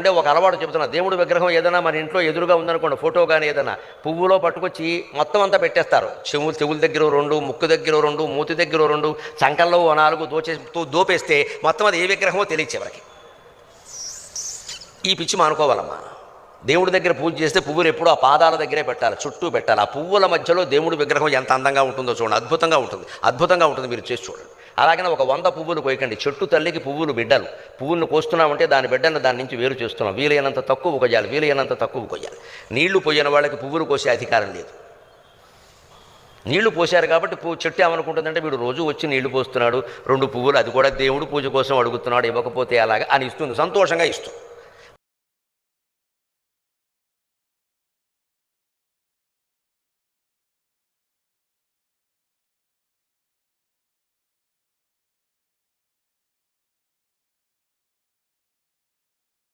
అంటే ఒక అలవాటు చెబుతున్నా. దేవుడు విగ్రహం ఏదైనా మన ఇంట్లో ఎదురుగా ఉందనుకోండి ఫోటో కానీ ఏదైనా పువ్వులో పట్టుకొచ్చి మొత్తం అంతా పెట్టేస్తారు. చెవులు చెవుల దగ్గర రెండు ముక్కు దగ్గర రెండు మూతి దగ్గర రెండు చంకల్లో ఓ నాలుగు దోచే తో- దోపేస్తే మొత్తం అది ఏ విగ్రహమో తెలియదు ఈ పిచ్చి మానుకోవాలమ్మా. దేవుడి దగ్గర పూజ చేస్తే పువ్వులు ఎప్పుడూ ఆ పాదాల దగ్గరే పెట్టాలి చుట్టూ పెట్టాలి. ఆ పువ్వుల మధ్యలో దేవుడి విగ్రహం ఎంత అందంగా ఉంటుందో చూడండి. అద్భుతంగా ఉంటుంది. అద్భుతంగా ఉంటుంది మీరు చేసి చూడండి. అలాగనే ఒక వంద పువ్వులు కోయకండి. చెట్టు తల్లికి పువ్వులు బిడ్డలు. పువ్వులను కోస్తున్నామంటే దాని బిడ్డను దాని నుంచి వేరు చేస్తున్నాం. వీలైనంత తక్కువ కొయ్యాలి వీలైనంత తక్కువ కొయ్యాలి నీళ్ళు పోయిన వాళ్ళకి పువ్వులు కోసే అధికారం లేదు. నీళ్ళు పోశారు కాబట్టి పువ్వు చెట్టు ఏమనుకుంటుందంటే వీడు రోజు వచ్చి నీళ్ళు పోస్తున్నాడు రెండు పువ్వులు అది కూడా దేవుడు పూజ కోసం అడుగుతున్నాడు ఇవ్వకపోతే అలాగా అని ఇస్తుంది. సంతోషంగా ఇస్తుంది.